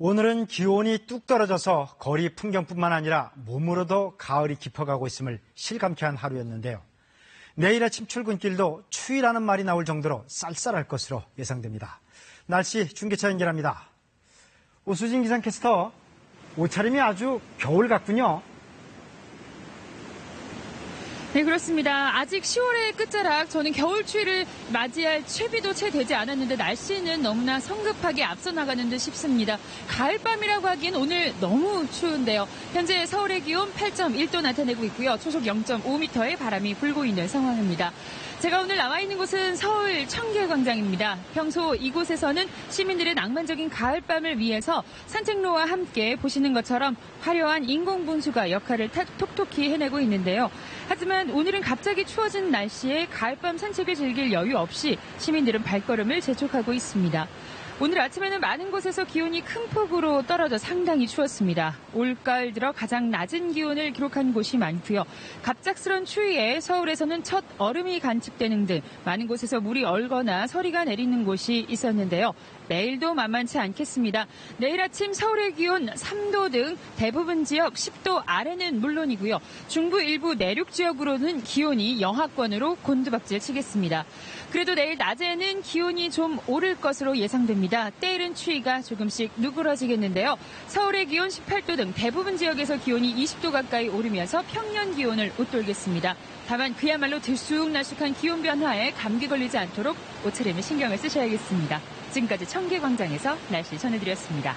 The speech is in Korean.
오늘은 기온이 뚝 떨어져서 거리 풍경뿐만 아니라 몸으로도 가을이 깊어가고 있음을 실감케 한 하루였는데요. 내일 아침 출근길도 추위라는 말이 나올 정도로 쌀쌀할 것으로 예상됩니다. 날씨 중계차 연결합니다. 오수진 기상캐스터, 옷차림이 아주 겨울 같군요. 네, 그렇습니다. 아직 10월의 끝자락 저는 겨울 추위를 맞이할 채비도 채 되지 않았는데 날씨는 너무나 성급하게 앞서 나가는 듯 싶습니다. 가을밤이라고 하기엔 오늘 너무 추운데요. 현재 서울의 기온 8.1도 나타내고 있고요. 초속 0.5m의 바람이 불고 있는 상황입니다. 제가 오늘 나와 있는 곳은 서울 청계광장입니다. 평소 이곳에서는 시민들의 낭만적인 가을밤을 위해서 산책로와 함께 보시는 것처럼 화려한 인공분수가 역할을 톡톡히 해내고 있는데요. 하지만 오늘은 갑자기 추워진 날씨에 가을밤 산책을 즐길 여유 없이 시민들은 발걸음을 재촉하고 있습니다. 오늘 아침에는 많은 곳에서 기온이 큰 폭으로 떨어져 상당히 추웠습니다. 올가을 들어 가장 낮은 기온을 기록한 곳이 많고요. 갑작스런 추위에 서울에서는 첫 얼음이 관측되는 등 많은 곳에서 물이 얼거나 서리가 내리는 곳이 있었는데요. 내일도 만만치 않겠습니다. 내일 아침 서울의 기온 3도 등 대부분 지역 10도 아래는 물론이고요. 중부 일부 내륙 지역으로는 기온이 영하권으로 곤두박질 치겠습니다. 그래도 내일 낮에는 기온이 좀 오를 것으로 예상됩니다. 때이른 추위가 조금씩 누그러지겠는데요. 서울의 기온 18도 등 대부분 지역에서 기온이 20도 가까이 오르면서 평년 기온을 웃돌겠습니다. 다만 그야말로 들쑥날쑥한 기온 변화에 감기 걸리지 않도록 옷차림에 신경을 쓰셔야겠습니다. 지금까지 청계광장에서 날씨 전해드렸습니다.